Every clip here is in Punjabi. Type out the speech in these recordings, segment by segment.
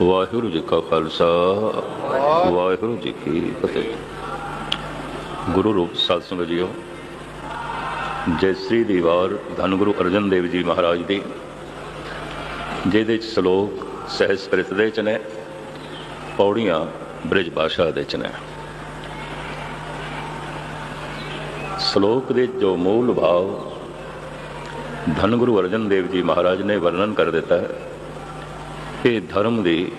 ਵਾਹਿਗੁਰੂ ਜੀ ਕਾ ਖਾਲਸਾ, ਵਾਹਿਗੁਰੂ ਜੀ ਕੀ ਫਤਿਹ। ਗੁਰੂ ਰੂਪ ਸਾਧ ਸੰਗਤ ਜੀਓ ਜੈਸਰੀ ਦੀ ਵਾਰ ਧੰਨ ਗੁਰੂ ਅਰਜਨ ਦੇਵ ਜੀ ਮਹਾਰਾਜ ਦੀ, ਜਿਹਦੇ ਚ ਸ਼ਲੋਕ ਸਹਿਜ ਸ੍ਰਿਤ ਦੇ ਚ ਨੇ, ਪੌੜੀਆਂ ਬ੍ਰਿਜ ਭਾਸ਼ਾ ਦੇ ਚ ਨੇ। ਸ਼ਲੋਕ ਦੇ ਜੋ ਮੂਲ ਭਾਵ ਧੰਨ ਗੁਰੂ ਅਰਜਨ ਦੇਵ ਜੀ ਮਹਾਰਾਜ ਨੇ ਵਰਣਨ ਕਰ ਦਿੱਤਾ ਹੈ ਇਹ ਧਰਮ ਦੀ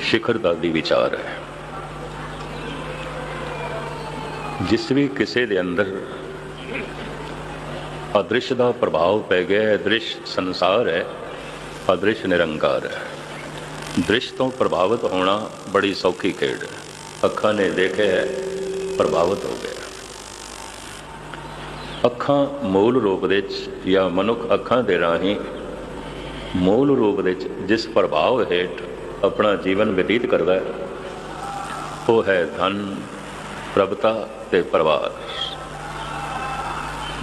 ਸਿਖਰਤਾ ਦੀ ਵਿਚਾਰ ਹੈ। ਜਿਸ ਵੀ ਕਿਸੇ ਦੇ ਅੰਦਰ ਅਦ੍ਰਿਸ਼ ਦਾ ਪ੍ਰਭਾਵ ਪੈ ਗਿਆ ਹੈ, ਦ੍ਰਿਸ਼ ਸੰਸਾਰ ਹੈ, ਅਦ੍ਰਿਸ਼ ਨਿਰੰਕਾਰ ਹੈ। ਦ੍ਰਿਸ਼ ਤੋਂ ਪ੍ਰਭਾਵਿਤ ਹੋਣਾ ਬੜੀ ਸੌਖੀ ਖੇਡ ਹੈ। ਅੱਖਾਂ ਨੇ ਦੇਖਿਆ ਪ੍ਰਭਾਵਿਤ ਹੋ ਗਿਆ। ਅੱਖਾਂ ਮੂਲ ਰੂਪ ਦੇ ਵਿੱਚ ਜਾਂ ਮਨੁੱਖ ਅੱਖਾਂ ਦੇ ਰਾਹੀਂ ਮੂਲ ਰੂਪ ਵਿੱਚ ਜਿਸ ਪ੍ਰਭਾਵ ਹੇਠ ਆਪਣਾ ਜੀਵਨ ਬਤੀਤ ਕਰਦਾ ਹੈ, ਉਹ ਹੈ ਧਨ, ਪ੍ਰਭਤਾ ਤੇ ਪਰਿਵਾਰ।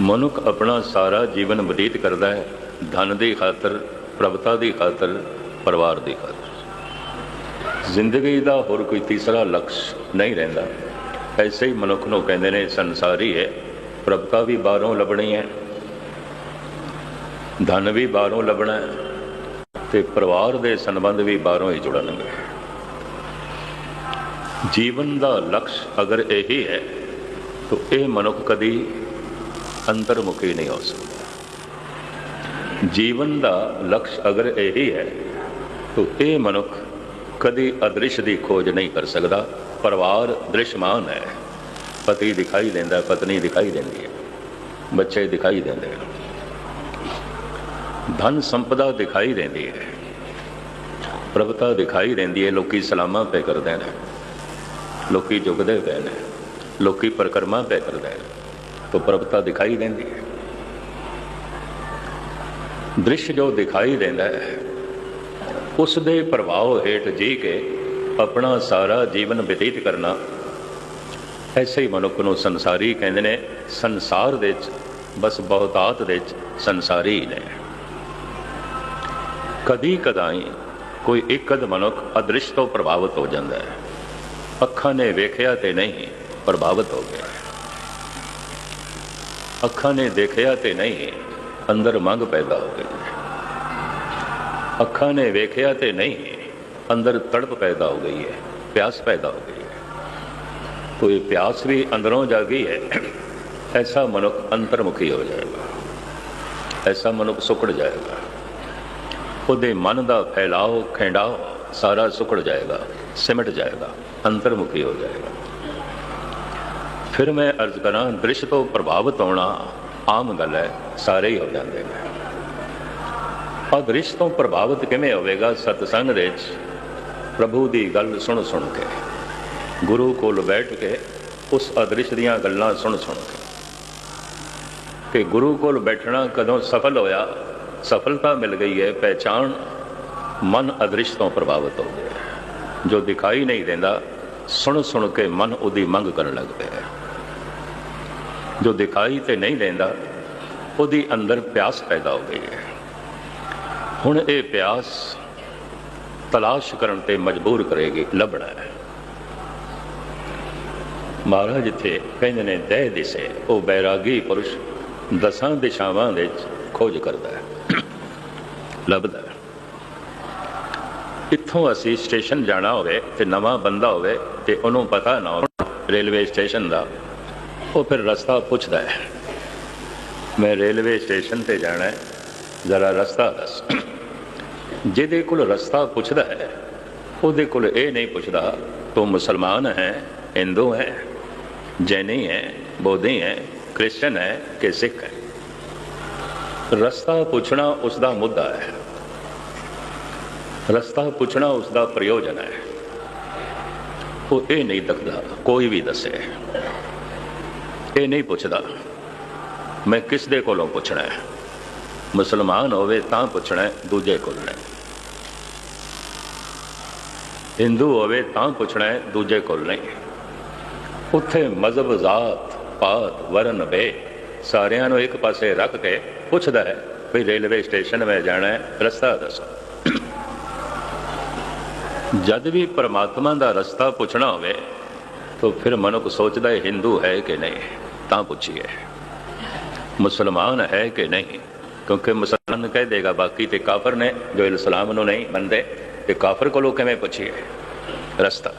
ਮਨੁੱਖ ਆਪਣਾ ਸਾਰਾ ਜੀਵਨ ਬਤੀਤ ਕਰਦਾ ਹੈ, ਧਨ ਦੀ ਖਾਤਰ, ਪ੍ਰਭਤਾ ਦੀ ਖਾਤਰ, ਪਰਿਵਾਰ ਦੀ ਖਾਤਰ। ਜ਼ਿੰਦਗੀ ਦਾ ਹੋਰ ਕੋਈ ਤੀਸਰਾ ਲਕਸ਼ ਨਹੀਂ ਰਹਿੰਦਾ। ਐਸੇ ਹੀ ਮਨੁੱਖ ਨੂੰ ਕਹਿੰਦੇ ਨੇ, ਸੰਸਾਰੀ ਹੈ, ਪ੍ਰਭਤਾ ਵੀ ਬਾਹਰੋਂ ਲੱਭਣੀ ਹੈ, ਧਨ ਵੀ ਬਾਹਰੋਂ ਲੱਭਣਾ ਹੈ ਤੇ ਪਰਿਵਾਰ ਦੇ ਸੰਬੰਧ ਵੀ ਬਾਹਰੋਂ ਹੀ ਜੁੜਨਗੇ। ਜੀਵਨ ਦਾ ਲਕਸ਼ ਅਗਰ ਇਹੀ ਹੈ ਤਾਂ ਇਹ ਮਨੁੱਖ ਕਦੀ ਅੰਤਰਮੁਖੀ ਨਹੀਂ ਹੋ ਸਕਦਾ। ਜੀਵਨ ਦਾ ਲਕਸ਼ ਅਗਰ ਇਹੀ ਹੈ ਤਾਂ ਇਹ ਮਨੁੱਖ ਕਦੀ ਅਦ੍ਰਿਸ਼ ਦੀ ਖੋਜ ਨਹੀਂ ਕਰ ਸਕਦਾ। ਪਰਿਵਾਰ ਦ੍ਰਿਸ਼ਮਾਨ ਹੈ। ਪਤੀ ਦਿਖਾਈ ਦਿੰਦਾ, ਪਤਨੀ ਦਿਖਾਈ ਦਿੰਦੀ ਹੈ। ਬੱਚੇ ਦਿਖਾਈ ਦਿੰਦੇ ਨੇ ਧਨ ਸੰਪਦਾ ਦਿਖਾਈ ਦਿੰਦੀ ਹੈ। ਪ੍ਰਭਤਾ ਦਿਖਾਈ ਦਿੰਦੀ ਹੈ। ਲੋਕੀ ਸਲਾਮਾਂ ਪੇ ਕਰਦੇ ਨੇ। ਲੋਕੀ ਜੁਗਦੇ ਪਏ ਨੇ। ਲੋਕੀ ਪ੍ਰਕਰਮਾ ਪੇ ਕਰਦੇ ਨੇ। ਤੋ ਪ੍ਰਭਤਾ ਦਿਖਾਈ ਦਿੰਦੀ ਹੈ। ਦ੍ਰਿਸ਼ ਜੋ ਦਿਖਾਈ ਦਿੰਦਾ ਹੈ ਉਸ ਦੇ ਪ੍ਰਭਾਵ ਹੇਠ ਜੀ ਕੇ ਆਪਣਾ ਸਾਰਾ ਜੀਵਨ ਬਤੀਤ ਕਰਨਾ, ਐਸੇ ਹੀ ਮਨੁੱਖ ਨੂੰ ਸੰਸਾਰੀ ਕਹਿੰਦੇ ਨੇ, ਸੰਸਾਰ ਦੇ ਵਿੱਚ ਬਸ ਬਹੁਤਾਤ ਦੇ ਵਿੱਚ ਸੰਸਾਰੀ ਨੇ। ਕਦੀ ਕਦਾਈ ਕੋਈ ਇੱਕਦ ਮਨੁੱਖ ਅਦ੍ਰਿਸ਼ ਤੋਂ ਪ੍ਰਭਾਵਿਤ ਹੋ ਜਾਂਦਾ ਹੈ ਅੱਖਾਂ ਨੇ ਵੇਖਿਆ ਤੇ ਨਹੀਂ ਪ੍ਰਭਾਵਿਤ ਹੋ ਗਿਆ ਅੱਖਾਂ ਨੇ ਦੇਖਿਆ ਤੇ ਨਹੀਂ ਅੰਦਰ ਮੰਗ ਪੈਦਾ ਹੋ ਗਈ ਅੱਖਾਂ ਨੇ ਵੇਖਿਆ ਤੇ ਨਹੀਂ ਅੰਦਰ ਤੜਪ ਪੈਦਾ ਹੋ ਗਈ ਹੈ ਪਿਆਸ ਪੈਦਾ ਹੋ ਗਈ ਹੈ तो ये प्यास भी अंदरों जागी है ऐसा मनुष्य अंतर्मुखी हो जाएगा ऐसा मनुष्य सुकड़ जाएगा ਉਹਦੇ ਮਨ ਦਾ ਫੈਲਾਓ, ਖਿੰਡਾਓ, ਸਾਰਾ ਸੁਕੜ ਜਾਏਗਾ, ਸਿਮਟ ਜਾਏਗਾ, ਅੰਤਰਮੁਖੀ ਹੋ ਜਾਏਗਾ। ਫਿਰ ਮੈਂ ਅਰਜ਼ ਕਰਾਂ, ਦ੍ਰਿਸ਼ ਤੋਂ ਪ੍ਰਭਾਵਿਤ ਹੋਣਾ ਆਮ ਗੱਲ ਹੈ, ਸਾਰੇ ਹੀ ਹੋ ਜਾਂਦੇ ਨੇ। ਅਦ੍ਰਿਸ਼ ਤੋਂ ਪ੍ਰਭਾਵਿਤ ਕਿਵੇਂ ਹੋਵੇਗਾ ਸਤਸੰਗ ਦੇ ਵਿੱਚ? ਪ੍ਰਭੂ ਦੀ ਗੱਲ ਸੁਣ ਸੁਣ ਕੇ, ਗੁਰੂ ਕੋਲ ਬੈਠ ਕੇ ਉਸ ਅਦ੍ਰਿਸ਼ ਦੀਆਂ ਗੱਲਾਂ ਸੁਣ ਸੁਣ ਕੇ। ਕਿ ਗੁਰੂ ਕੋਲ ਬੈਠਣਾ ਕਦੋਂ ਸਫਲ ਹੋਇਆ? ਸਫਲਤਾ ਮਿਲ ਗਈ ਹੈ ਪਹਿਚਾਨ ਮਨ ਅਦ੍ਰਿਸ਼ ਤੋਂ ਪ੍ਰਭਾਵਿਤ ਹੋ ਗਿਆ ਜੋ ਦਿਖਾਈ ਨਹੀਂ ਦਿੰਦਾ, ਸੁਣ ਸੁਣ ਕੇ ਮਨ ਉਹਦੀ ਮੰਗ ਕਰਨ ਲੱਗ ਪਿਆ ਜੋ ਦਿਖਾਈ ਤੇ ਨਹੀਂ ਦਿੰਦਾ, ਉਹਦੀ ਅੰਦਰ ਪਿਆਸ ਪੈਦਾ ਹੋ ਗਈ ਹੈ। ਹੁਣ ਇਹ ਪਿਆਸ ਤਲਾਸ਼ ਕਰਨ ਤੇ ਮਜਬੂਰ ਕਰੇਗੀ, ਲੱਭਣਾ ਹੈ। ਮਹਾਰਾਜ ਜਿੱਥੇ ਕਹਿੰਦੇ ਨੇ, ਦਹਿ ਦਿਸੇ, ਉਹ ਬੈਰਾਗੀ ਪੁਰਸ਼ ਦਸਾਂ ਦਿਸ਼ਾਵਾਂ ਦੇ ਵਿੱਚ ਖੋਜ ਕਰਦਾ ਹੈ। ਲੱਭਦਾ ਇੱਥੋਂ ਅਸੀਂ ਸਟੇਸ਼ਨ ਜਾਣਾ ਹੋਵੇ ਤੇ ਨਵਾਂ ਬੰਦਾ ਹੋਵੇ ਤੇ ਉਹਨੂੰ ਪਤਾ ਨਾ ਹੋਵੇ, ਰੇਲਵੇ ਸਟੇਸ਼ਨ ਦਾ, ਉਹ ਫਿਰ ਰਸਤਾ ਪੁੱਛਦਾ ਹੈ। ਮੈਂ ਰੇਲਵੇ ਸਟੇਸ਼ਨ ਤੇ ਜਾਣਾ ਹੈ, ਜ਼ਰਾ ਰਸਤਾ ਦੱਸ। ਜਿਹਦੇ ਕੋਲ ਰਸਤਾ ਪੁੱਛਦਾ ਹੈ, ਉਹਦੇ ਕੋਲ ਇਹ ਨਹੀਂ ਪੁੱਛਦਾ, ਤੂੰ ਮੁਸਲਮਾਨ ਹੈ, ਹਿੰਦੂ ਹੈ, ਜੈਨੀ ਹੈ, ਬੋਧੀ ਹੈ, ਕ੍ਰਿਸਚਨ ਹੈ ਕਿ ਸਿੱਖ ਹੈ? ਰਸਤਾ ਪੁੱਛਣਾ ਉਸ ਦਾ ਮੁੱਦਾ ਹੈ। ਰਸਤਾ ਪੁੱਛਣਾ ਉਸ ਦਾ ਪ੍ਰਯੋਜਨ ਹੈ। ਉਹ ਇਹ ਨਹੀਂ ਤੱਕਦਾ ਕੋਈ ਵੀ ਦੱਸੇ। ਇਹ ਨਹੀਂ ਪੁੱਛਦਾ, ਮੈਂ ਕਿਸ ਦੇ ਕੋਲੋਂ ਪੁੱਛਣਾ ਹੈ? ਮੁਸਲਮਾਨ ਹੋਵੇ ਤਾਂ ਪੁੱਛਣਾ ਦੂਜੇ ਕੋਲ ਨਹੀਂ। ਹਿੰਦੂ ਹੋਵੇ ਤਾਂ ਪੁੱਛਣਾ ਦੂਜੇ ਕੋਲ ਨਹੀਂ। ਉੱਥੇ ਮਜ਼ਹਬ ਜ਼ਾਤ ਪਾਤ ਵਰਨ ਵੇ ਸਾਰਿਆਂ ਨੂੰ ਇੱਕ ਪਾਸੇ ਰੱਖ ਕੇ ਪੁੱਛਦਾ ਹੈ ਵੀ ਰੇਲਵੇ ਸਟੇਸ਼ਨ ਮੈਂ ਜਾਣਾ ਹੈ, ਰਸਤਾ ਦੱਸੋ। ਜਦ ਵੀ ਪਰਮਾਤਮਾ ਦਾ ਰਸਤਾ ਪੁੱਛਣਾ ਹੋਵੇ, ਤਾਂ ਫਿਰ ਮਨੁੱਖ ਸੋਚਦਾ ਹੈ, ਹਿੰਦੂ ਹੈ ਕਿ ਨਹੀਂ? ਤਾਂ ਪੁੱਛੀਏ। ਮੁਸਲਮਾਨ ਹੈ ਕਿ ਨਹੀਂ? ਕਿਉਂਕਿ ਮੁਸਲਮਾਨ ਕਹਿ ਦੇਗਾ, ਬਾਕੀ ਤੇ ਕਾਫਰ ਨੇ, ਜੋ ਇਸਲਾਮ ਨੂੰ ਨਹੀਂ ਮੰਨਦੇ, ਤੇ ਕਾਫਰ ਕੋਲੋਂ ਕਿਵੇਂ ਪੁੱਛੀਏ? ਰਸਤਾ।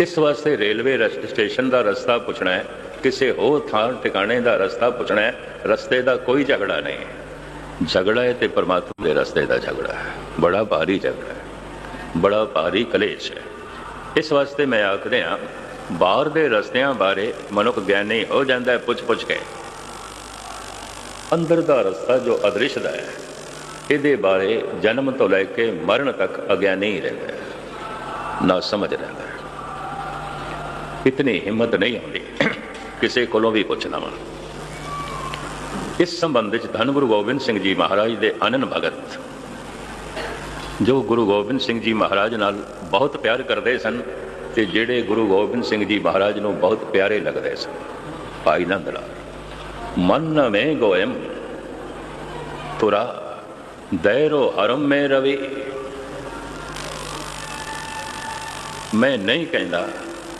ਇਸ ਵਾਸਤੇ ਰੇਲਵੇ ਰਸ- ਸਟੇਸ਼ਨ ਦਾ ਰਸਤਾ ਪੁੱਛਣਾ ਹੈ, ਕਿਸੇ ਹੋਰ ਥਾਂ ਟਿਕਾਣੇ ਦਾ ਰਸਤਾ ਪੁੱਛਣਾ ਹੈ, ਰਸਤੇ ਦਾ ਕੋਈ ਝਗੜਾ ਨਹੀਂ। ਝਗੜਾ ਹੈ ਤੇ ਪਰਮਾਤਮਾ ਦੇ ਰਸਤੇ ਦਾ ਝਗੜਾ ਹੈ। ਬੜਾ ਭਾਰੀ ਝਗੜਾ ਹੈ। ਬੜਾ ਭਾਰੀ ਕਲੇਸ਼ ਹੈ। ਇਸ ਵਾਸਤੇ ਮੈਂ ਆਖਦੇ ਹਾਂ, ਬਾਹਰ ਦੇ ਰਸਤਿਆਂ ਬਾਰੇ ਮਨੁੱਖ ਗਿਆਨੀ ਹੋ ਜਾਂਦਾ ਹੈ ਪੁੱਛ ਪੁੱਛ ਕੇ। ਅੰਦਰ ਦਾ ਰਸਤਾ ਜੋ ਅਦ੍ਰਿਸ਼ ਦਾ ਹੈ, ਇਹਦੇ ਬਾਰੇ ਜਨਮ ਤੋਂ ਲੈ ਕੇ ਮਰਨ ਤੱਕ ਅਗਿਆਨੀ ਹੀ ਰਹਿੰਦਾ ਹੈ। ਨਾ ਸਮਝ ਰਹਿੰਦਾ ਇਤਨੀ ਹਿੰਮਤ ਨਹੀਂ ਆਉਂਦੀ ਕਿਸੇ ਕੋਲੋਂ ਵੀ ਪੁੱਛਣਾ ਵਾ ਇਸ ਸੰਬੰਧ ਵਿੱਚ ਧੰਨ ਗੁਰੂ ਗੋਬਿੰਦ ਸਿੰਘ ਜੀ ਮਹਾਰਾਜ ਦੇ ਅਨਨ ਭਗਤ ਜੋ ਗੁਰੂ ਗੋਬਿੰਦ ਸਿੰਘ ਜੀ ਮਹਾਰਾਜ ਨਾਲ ਬਹੁਤ ਪਿਆਰ ਕਰਦੇ ਸਨ ਤੇ ਜਿਹੜੇ ਗੁਰੂ ਗੋਬਿੰਦ ਸਿੰਘ ਜੀ ਮਹਾਰਾਜ ਨੂੰ ਬਹੁਤ ਪਿਆਰੇ ਲੱਗਦੇ ਸਨ ਭਾਈ ਨੰਦ ਲਾਲ ਮਨ ਮੈਂ ਗੋਇਮ ਤੁਰਾ ਦੈਰੋ ਹਰਮ ਮੇ ਰਵੀ ਮੈਂ ਨਹੀਂ ਕਹਿੰਦਾ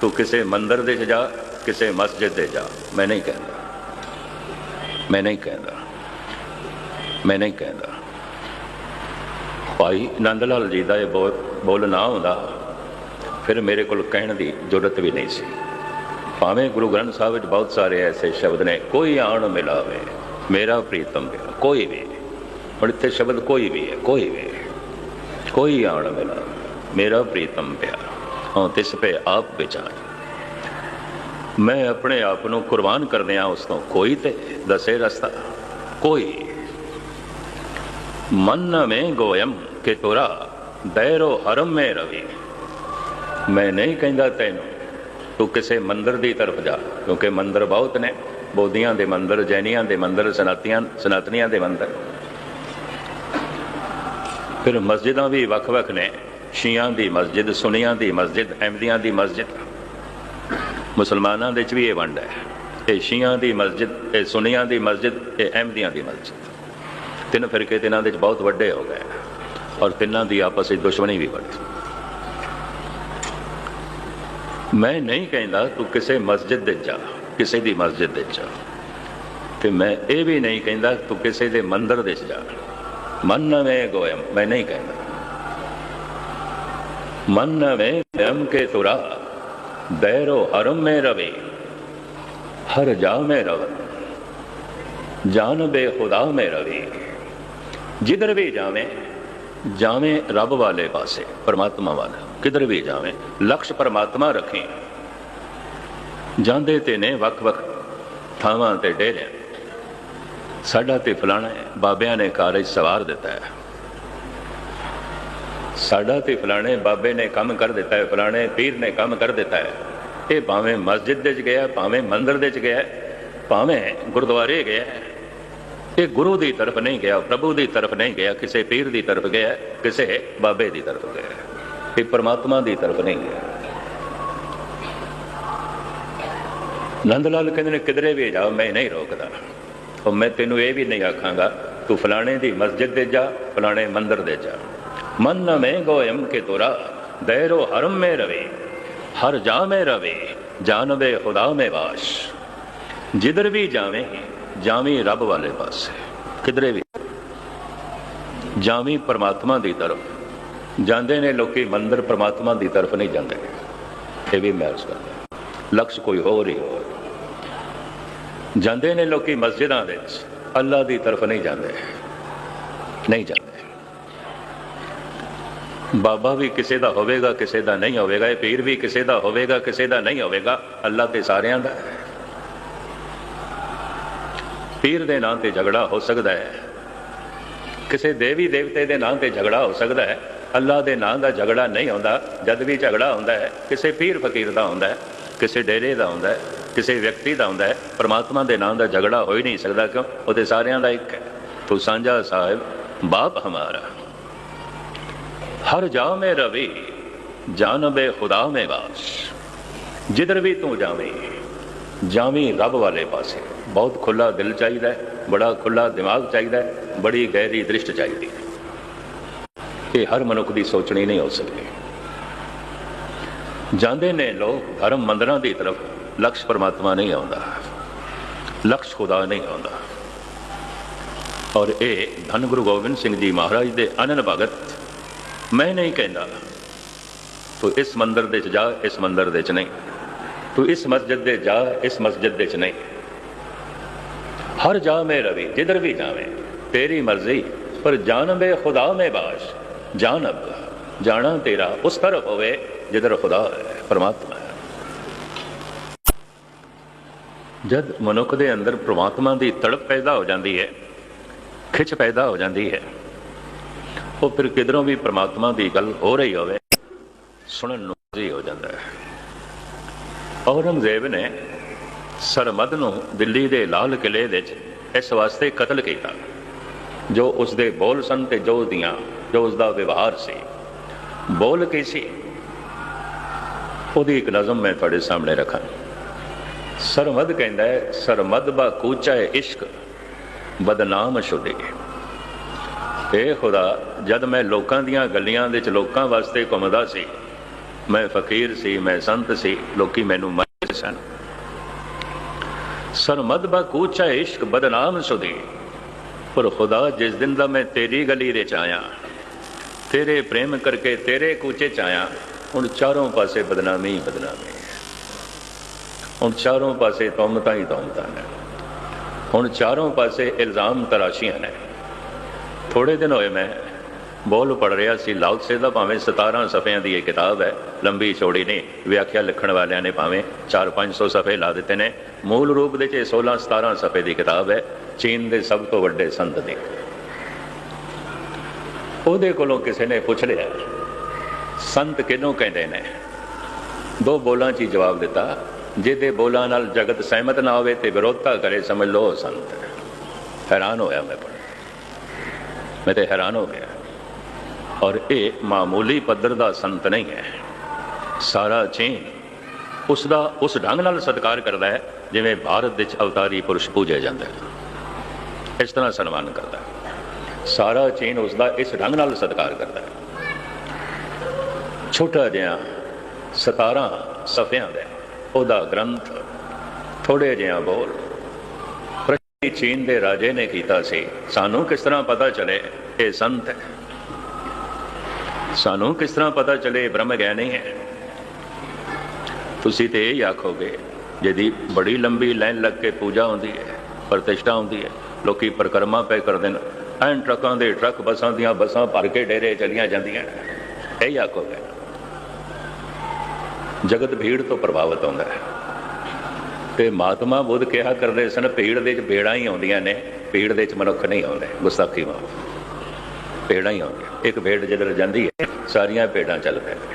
ਤੂੰ ਕਿਸੇ ਮੰਦਰ ਦੇ ਜਾ, ਕਿਸੇ ਮਸਜਿਦ ਦੇ ਜਾ। ਮੈਂ ਨਹੀਂ ਕਹਿੰਦਾ। ਮੈਂ ਨਹੀਂ ਕਹਿੰਦਾ। ਮੈਂ ਨਹੀਂ ਕਹਿੰਦਾ। ਭਾਈ ਨੰਦ ਲਾਲ ਜੀ ਦਾ ਇਹ ਬੋਲ ਬੋਲ ਨਾ ਹੁੰਦਾ ਫਿਰ ਮੇਰੇ ਕੋਲ ਕਹਿਣ ਦੀ ਜ਼ਰੂਰਤ ਵੀ ਨਹੀਂ ਸੀ। ਭਾਵੇਂ ਗੁਰੂ ਗ੍ਰੰਥ ਸਾਹਿਬ ਵਿੱਚ ਬਹੁਤ ਸਾਰੇ ਐਸੇ ਸ਼ਬਦ ਨੇ, ਕੋਈ ਆਣ ਮਿਲਾਵੇ, ਮੇਰਾ ਪ੍ਰੀਤਮ ਪਿਆ, ਕੋਈ ਵੀ। ਹੁਣ ਇੱਥੇ ਸ਼ਬਦ ਕੋਈ ਵੀ ਹੈ, ਕੋਈ ਵੀ। ਕੋਈ ਆਣ ਮਿਲਾਵੇ, ਮੇਰਾ ਪ੍ਰੀਤਮ ਪਿਆ। ਹਾਂ ਤਿਸ ਪੇ ਆਪ ਵਿਚਾਰ। ਮੈਂ ਆਪਣੇ ਆਪ ਨੂੰ ਕੁਰਬਾਨ ਕਰਦਿਆਂ ਉਸ ਤੋਂ ਕੋਈ ਤੇ ਦਸੇ ਰਸਤਾ, ਕੋਈ। ਮਨ ਮੇ ਗੋਇਮ ਕਿ ਤੋਰਾ ਦੈਰੋ ਹਰਮ ਮੇ ਰਵੀ। ਮੈਂ ਨਹੀਂ ਕਹਿੰਦਾ ਤੈਨੂੰ, ਤੂੰ ਕਿਸੇ ਮੰਦਰ ਦੀ ਤਰਫ ਜਾ, ਕਿਉਂਕਿ ਮੰਦਰ ਬਹੁਤ ਨੇ, ਬੋਧੀਆਂ ਦੇ ਮੰਦਰ, ਜੈਨੀਆਂ ਦੇ ਮੰਦਰ, ਸਨਾਤੀਆਂ, ਸਨਾਤਨੀਆਂ ਦੇ ਮੰਦਰ। ਫਿਰ ਮਸਜਿਦਾਂ ਵੀ ਵੱਖ-ਵੱਖ ਨੇ ਸ਼ੀਆਂ ਦੀ ਮਸਜਿਦ, ਸੁਨੀਆਂ ਦੀ ਮਸਜਿਦ, ਅਹਿਮਦੀਆਂ ਦੀ ਮਸਜਿਦ। ਮੁਸਲਮਾਨਾਂ ਦੇ ਵਿੱਚ ਵੀ ਇਹ ਵੰਡ ਹੈ। ਇਹ ਸ਼ੀਆਂ ਦੀ ਮਸਜਿਦ, ਇਹ ਸੁਨੀਆਂ ਦੀ ਮਸਜਿਦ, ਇਹ ਅਹਿਮਦੀਆਂ ਦੀ ਮਸਜਿਦ। ਤਿੰਨ ਫਿਰਕੇ ਤਿੰਨਾਂ ਦੇ ਵਿੱਚ ਬਹੁਤ ਵੱਡੇ ਹੋ ਗਏ। ਔਰ ਤਿੰਨਾਂ ਦੀ ਆਪਸ ਵਿੱਚ ਦੁਸ਼ਮਣੀ ਵੀ ਵੱਧ। ਮੈਂ ਨਹੀਂ ਕਹਿੰਦਾ ਤੂੰ ਕਿਸੇ ਮਸਜਿਦ ਦੇ ਜਾ, ਕਿਸੇ ਦੀ ਮਸਜਿਦ ਦੇ ਜਾ। ਤੇ ਮੈਂ ਇਹ ਵੀ ਨਹੀਂ ਕਹਿੰਦਾ ਤੂੰ ਕਿਸੇ ਦੇ ਮੰਦਰ ਦੇ ਜਾ। ਮਨ ਮੇ ਗੋਇਮ, ਮੈਂ ਨਹੀਂ ਕਹਿੰਦਾ। ਮਨ ਮੇ ਗੋਇਮ ਕੇ ਤੁਰਾ ਦੈਰੋ ਹਰਮ ਮੇ ਰਵੇ ਹਰ ਜਾ ਮੇ ਰਵ ਜਾਨ ਬੇ ਖੁਦਾ ਮੇ ਰਵੇ। ਜਿੱਧਰ ਵੀ ਜਾਵੇਂ ਜਾਵੇਂ ਰੱਬ ਵਾਲੇ ਪਾਸੇ ਪਰਮਾਤਮਾ ਵਾਲਾ। ਕਿਧਰ ਵੀ ਜਾਵੇਂ ਲਕਸ਼ ਪਰਮਾਤਮਾ ਰੱਖੇ। ਜਾਂਦੇ ਤੇ ਨੇ ਵੱਖ-ਵੱਖ ਥਾਵਾਂ ਤੇ ਡੇਰੇ ਸਾਡਾ ਤੇ ਫਲਾਣਾ ਹੈ, ਬਾਬਿਆਂ ਨੇ ਕਾਰਜ ਸਵਾਰ ਦਿੱਤਾ ਹੈ। ਸਾਡਾ ਤੇ ਫਲਾਣੇ ਬਾਬੇ ਨੇ ਕੰਮ ਕਰ ਦਿੱਤਾ ਹੈ, ਫਲਾਣੇ ਪੀਰ ਨੇ ਕੰਮ ਕਰ ਦਿੱਤਾ ਹੈ। ਇਹ ਭਾਵੇਂ ਮਸਜਿਦ ਦੇ ਚ ਗਿਆ, ਭਾਵੇਂ ਮੰਦਰ ਦੇ ਚ ਗਿਆ, ਭਾਵੇਂ ਗੁਰਦੁਆਰੇ ਗਿਆ, ਇਹ ਗੁਰੂ ਦੀ ਤਰਫ ਨਹੀਂ ਗਿਆ, ਪ੍ਰਭੂ ਦੀ ਤਰਫ ਨਹੀਂ ਗਿਆ, ਕਿਸੇ ਪੀਰ ਦੀ ਤਰਫ ਗਿਆ, ਕਿਸੇ ਬਾਬੇ ਦੀ ਤਰਫ ਗਿਆ। ਇਹ ਪਰਮਾਤਮਾ ਦੀ ਤਰਫ ਨਹੀਂ ਗਿਆ। ਨੰਦ ਲਾਲ ਕਹਿੰਦੇ ਨੇ, ਕਿਧਰੇ ਵੀ ਜਾ ਮੈਂ ਨਹੀਂ ਰੋਕਦਾ। ਉਹ ਮੈਂ ਤੈਨੂੰ ਇਹ ਵੀ ਨਹੀਂ ਆਖਾਂਗਾ, ਤੂੰ ਫਲਾਣੇ ਦੀ ਮਸਜਿਦ ਦੇ ਜਾ, ਫਲਾਣੇ ਮੰਦਰ ਦੇ ਜਾ। ਮਨ ਮੇ ਗੋਇਮ ਕੇ ਤੁਰਾ ਦੈਰੋ ਹਰਮ ਮੇ ਰਵੇ ਹਰ ਜਾ ਮੇ ਰਵੇ ਜਾਨਵੇ ਖੁਦਾ ਮੇ ਵਾਸ਼ ਜਿਧਰ ਵੀ ਜਾਵੇਂ ਜਾਵੀਂ ਰੱਬ ਵਾਲੇ ਪਾਸੇ ਕਿਧਰੇ ਵੀ ਜਾਵੀਂ ਪਰਮਾਤਮਾ ਦੀ ਤਰਫ ਜਾਂਦੇ ਨੇ ਲੋਕੀ ਮੰਦਰ ਪਰਮਾਤਮਾ ਦੀ ਤਰਫ ਨਹੀਂ ਜਾਂਦੇ ਇਹ ਵੀ ਮੈਂ ਅਰਜ਼ ਕਰਦਾ ਲਕਸ਼ ਕੋਈ ਹੋਰ ਹੀ ਹੋਰ ਜਾਂਦੇ ਨੇ ਲੋਕੀ ਮਸਜਿਦਾਂ ਵਿੱਚ, ਅੱਲਾ ਦੀ ਤਰਫ ਨਹੀਂ ਜਾਂਦੇ ਨਹੀਂ ਜਾਂਦੇ ਬਾਬਾ ਵੀ ਕਿਸੇ ਦਾ ਹੋਵੇਗਾ, ਕਿਸੇ ਦਾ ਨਹੀਂ ਹੋਵੇਗਾ, ਇਹ ਪੀਰ ਵੀ ਕਿਸੇ ਦਾ ਹੋਵੇਗਾ, ਕਿਸੇ ਦਾ ਨਹੀਂ ਹੋਵੇਗਾ, ਅੱਲਾ ਤੇ ਸਾਰਿਆਂ ਦਾ ਹੈ। ਪੀਰ ਦੇ ਨਾਂ ਤੇ ਝਗੜਾ ਹੋ ਸਕਦਾ ਹੈ। ਕਿਸੇ ਦੇਵੀ ਦੇਵਤੇ ਦੇ ਨਾਂ ਤੇ ਝਗੜਾ ਹੋ ਸਕਦਾ ਹੈ। ਅੱਲਾ ਦੇ ਨਾਂ ਦਾ ਝਗੜਾ ਨਹੀਂ ਹੁੰਦਾ, ਜਦ ਵੀ ਝਗੜਾ ਹੁੰਦਾ ਹੈ, ਕਿਸੇ ਪੀਰ ਫਕੀਰ ਦਾ ਹੁੰਦਾ ਹੈ, ਕਿਸੇ ਡੇਰੇ ਦਾ ਹੁੰਦਾ ਹੈ, ਕਿਸੇ ਵਿਅਕਤੀ ਦਾ ਹੁੰਦਾ ਹੈ, ਪਰਮਾਤਮਾ ਦੇ ਨਾਂ ਦਾ ਝਗੜਾ ਹੋ ਹੀ ਨਹੀਂ ਸਕਦਾ ਕਿਉਂ? ਉਹ ਤੇ ਸਾਰਿਆਂ ਦਾ ਇੱਕ ਹੈ। ਤੂੰ ਸਾਂਝਾ ਸਾਹਿਬ, ਬਾਪ ਹਮਾਰਾ। ਹਰ ਜਾ ਮੈਂ ਰਵੀ, ਜਾਨਬੇ ਖੁਦਾ ਮੈਂ ਵਾਸ। ਜਿੱਧਰ ਵੀ ਤੂੰ ਜਾਵੇਂ, ਜਾਵੀਂ ਰੱਬ ਵਾਲੇ ਪਾਸੇ। ਬਹੁਤ ਖੁੱਲਾ ਦਿਲ ਚਾਹੀਦਾ, ਬੜਾ ਖੁੱਲਾ ਦਿਮਾਗ ਚਾਹੀਦਾ, ਬੜੀ ਗਹਿਰੀ ਦ੍ਰਿਸ਼ਟ ਚਾਹੀਦੀ। ਇਹ ਹਰ ਮਨੁੱਖ ਦੀ ਸੋਚਣੀ ਨਹੀਂ ਹੋ ਸਕਦੀ। ਜਾਂਦੇ ਨੇ ਲੋਕ ਧਰਮ ਮੰਦਰਾਂ ਦੀ ਤਰਫ, ਲਕਸ਼ ਪਰਮਾਤਮਾ ਨਹੀਂ ਆਉਂਦਾ। ਲਕਸ਼ ਖੁਦਾ ਨਹੀਂ ਆਉਂਦਾ। ਔਰ ਇਹ ਧੰਨ ਗੁਰੂ ਗੋਬਿੰਦ ਸਿੰਘ ਜੀ ਮਹਾਰਾਜ ਦੇ ਅਨਨ ਭਗਤ ਮੈਂ ਨਹੀਂ ਕਹਿੰਦਾ, ਤੂੰ ਇਸ ਮੰਦਰ ਦੇ ਚ ਜਾ, ਇਸ ਮੰਦਰ ਦੇ ਚ ਨਹੀਂ। ਤੂੰ ਇਸ ਮਸਜਿਦ ਦੇ ਜਾ, ਇਸ ਮਸਜਿਦ ਦੇ ਚ ਨਹੀਂ। ਹਰ ਜਾ ਮੇ ਰਵੀ, ਜਿੱਧਰ ਵੀ ਜਾਵੇਂ, ਤੇਰੀ ਮਰਜ਼ੀ, ਪਰ ਜਾਨਬੇ ਖੁਦਾ ਮੇ ਬਾਸ਼। ਜਾਨਬ, ਜਾਣਾ ਤੇਰਾ, ਉਸ ਤਰਫ ਹੋਵੇ, ਜਿੱਧਰ ਖੁਦਾ ਹੈ, ਪਰਮਾਤਮਾ ਹੈ। ਜਦ ਮਨੁੱਖ ਦੇ ਅੰਦਰ ਪ੍ਰਮਾਤਮਾ ਦੀ ਤੜਪ ਪੈਦਾ ਹੋ ਜਾਂਦੀ ਹੈ, ਖਿੱਚ ਪੈਦਾ ਹੋ ਜਾਂਦੀ ਹੈ ਉਹ ਫਿਰ ਕਿਧਰੋਂ ਵੀ ਪ੍ਰਮਾਤਮਾ ਦੀ ਗੱਲ ਹੋ ਰਹੀ ਹੋਵੇ, ਸੁਣਨ ਨੂੰ ਰਾਜ਼ੀ ਹੋ ਜਾਂਦਾ ਹੈ। ਔਰੰਗਜ਼ੇਬ ਨੇ ਸਰਮਦ ਨੂੰ ਦਿੱਲੀ ਦੇ ਲਾਲ ਕਿਲੇ ਵਿੱਚ ਇਸ ਵਾਸਤੇ ਕਤਲ ਕੀਤਾ। ਜੋ ਉਸ ਦੇ ਬੋਲ ਸਨ ਤੇ ਜੋ ਦੀਆਂ, ਜੋ ਉਸ ਦਾ ਵਿਵਹਾਰ ਸੀ। ਬੋਲ ਕੀ ਸੀ? ਉਹਦੀ ਇੱਕ ਨਜ਼ਮ ਮੈਂ ਤੁਹਾਡੇ ਸਾਹਮਣੇ ਰੱਖਾਂ। ਸਰਮਦ ਕਹਿੰਦਾ ਹੈ, ਸਰਮਦ ਬਾ ਕੂਚਾ ਹੈ ਇਸ਼ਕ, ਬਦਨਾਮ ਸ਼ੁਦੇ ਇਹ ਖੁਦਾ, ਜਦ ਮੈਂ ਲੋਕਾਂ ਦੀਆਂ ਗਲੀਆਂ ਵਿੱਚ ਲੋਕਾਂ ਵਾਸਤੇ ਘੁੰਮਦਾ ਸੀ, ਮੈਂ ਫਕੀਰ ਸੀ, ਮੈਂ ਸੰਤ ਸੀ, ਲੋਕੀ ਮੈਨੂੰ ਮੰਨਦੇ ਸਨ। ਸਰਮਦ ਬਾ ਕੂਚਾ ਇਸ਼ਕ ਬਦਨਾਮ ਸੁਦੀ, ਪਰ ਖੁਦਾ, ਜਿਸ ਦਿਨ ਦਾ ਮੈਂ ਤੇਰੀ ਗਲੀ ਵਿੱਚ ਆਇਆ, ਤੇਰੇ ਪ੍ਰੇਮ ਕਰਕੇ ਤੇਰੇ ਕੂਚੇ ਚ ਆਇਆ, ਹੁਣ ਚਾਰੋਂ ਪਾਸੇ ਬਦਨਾਮੀ ਹੀ। ਬਦਨਾਮੀ ਹੁਣ ਚਾਰੋਂ ਪਾਸੇ ਤੌਮਤਾਂ ਹੀ ਤੌਮਤਾਂ ਨੇ ਹੁਣ ਚਾਰੋਂ ਪਾਸੇ ਇਲਜ਼ਾਮ ਤਰਾਸ਼ੀਆਂ ਨੇ। ਥੋੜੇ ਦਿਨ ਹੋਏ ਮੈਂ ਬੋਲ ਪੜ ਰਿਹਾ ਸੀ। ਲਾਉਤਸੇ ਦਾ ਭਾਵੇਂ 17 ਸਫ਼ਿਆਂ ਦੀ ਇਹ ਕਿਤਾਬ ਹੈ, ਲੰਬੀ ਚੌੜੀ ਨਹੀਂ, ਵਿਆਖਿਆ ਲਿਖਣ ਵਾਲਿਆਂ ਨੇ ਭਾਵੇਂ 4-500 ਸਫ਼ੇ ਲਾ ਦਿੱਤੇ ਨੇ। ਮੂਲ ਰੂਪ ਦੇ ਚ 16-17 ਸਫ਼ੇ ਦੀ ਕਿਤਾਬ ਹੈ, ਚੀਨ ਦੇ ਸਭ ਤੋਂ ਵੱਡੇ ਸੰਤ ਦੀ। ਉਹਦੇ ਕੋਲੋਂ ਕਿਸੇ ਨੇ ਪੁੱਛ ਲਿਆ, ਸੰਤ ਕਿਹਨੂੰ ਕਹਿੰਦੇ ਨੇ? ਦੋ ਬੋਲਾਂ 'ਚ ਹੀ ਜਵਾਬ ਦਿੱਤਾ, ਜਿਹਦੇ ਬੋਲਾਂ ਨਾਲ ਜਗਤ ਸਹਿਮਤ ਨਾ ਹੋਵੇ ਤੇ ਵਿਰੋਧਤਾ ਕਰੇ, ਸਮਝ ਲਓ ਸੰਤ। ਹੈਰਾਨ ਹੋਇਆ ਮੈਂ ਪੜ੍ਹ ਮੈਂ ਤੇ ਹੈਰਾਨ ਹੋ ਗਿਆ। ਔਰ ਇਹ ਮਾਮੂਲੀ ਪੱਧਰ ਦਾ ਸੰਤ ਨਹੀਂ ਹੈ। ਸਾਰਾ ਚੀਨ ਉਸ ਦਾ ਉਸ ਢੰਗ ਨਾਲ ਸਤਿਕਾਰ ਕਰਦਾ ਹੈ, ਜਿਵੇਂ ਭਾਰਤ ਵਿੱਚ ਅਵਤਾਰੀ ਪੁਰਸ਼ ਪੂਜਿਆ ਜਾਂਦਾ ਹੈ। ਇਸ ਤਰ੍ਹਾਂ ਸਨਮਾਨ ਕਰਦਾ ਹੈ। ਸਾਰਾ ਚੀਨ ਉਸ ਦਾ ਇਸ ਢੰਗ ਨਾਲ ਸਤਿਕਾਰ ਕਰਦਾ ਹੈ। ਛੋਟਾ ਜਿਹਾ 17 ਸਫ਼ਿਆਂ ਦਾ ਉਹਦਾ ਗ੍ਰੰਥ ਥੋੜੇ ਜਿਹਾ ਬੋਲ ਚੀਨ ਦੇ ਰਾਜੇ ਨੇ ਕੀਤਾ ਸੀ। ਸਾਨੂੰ ਕਿਸ ਤਰ੍ਹਾਂ ਪਤਾ ਚਲੇ ਇਹ ਸੰਤ? ਹੈ ਸਾਨੂੰ ਕਿਸ ਤਰ੍ਹਾਂ ਪਤਾ ਚਲੇ ਬ੍ਰਹਮ ਗਿਆਨੀ ਹੈ? ਤੁਸੀਂ ਤੇ ਇਹ ਆਖੋਗੇ, ਜਿਹਦੀ ਬੜੀ ਲੰਬੀ ਲਾਈਨ ਲੱਗ ਕੇ ਪੂਜਾ ਹੁੰਦੀ ਹੈ, ਪ੍ਰਤਿਸ਼ਠਾ ਹੁੰਦੀ ਹੈ, ਲੋਕੀ ਪਰਿਕਰਮਾ ਪੈ ਕਰਦੇ ਨੇ, ਐਨ ਟਰੱਕਾਂ ਦੇ ਟਰੱਕ ਬੱਸਾਂ ਦੀਆਂ ਬੱਸਾਂ ਭਰ ਕੇ ਡੇਰੇ ਚਲੀਆਂ ਜਾਂਦੀਆਂ ਨੇ। ਇਹ ਆਖੋਗੇ। ਜਗਤ ਭੀੜ ਤੋਂ ਪ੍ਰਭਾਵਿਤ ਹੁੰਦਾ ਹੈ। ਤੇ ਮਹਾਤਮਾ ਬੁੱਧ ਕਿਹਾ ਕਰਦੇ ਸਨ, ਭੀੜ ਦੇ ਵਿੱਚ ਭੇੜਾਂ ਹੀ ਆਉਂਦੀਆਂ ਨੇ, ਭੀੜ ਦੇ ਵਿੱਚ ਮਨੁੱਖ ਨਹੀਂ ਆਉਂਦੇ। ਗੁਸਤਾਖੀ ਮਾਫ ਭੇੜਾਂ ਹੀ ਆਉਂਦੀਆਂ। ਇੱਕ ਭੇੜ ਜਦੋਂ ਜਾਂਦੀ ਹੈ, ਸਾਰੀਆਂ ਭੇੜਾਂ ਚੱਲ ਪੈਂਦੀਆਂ।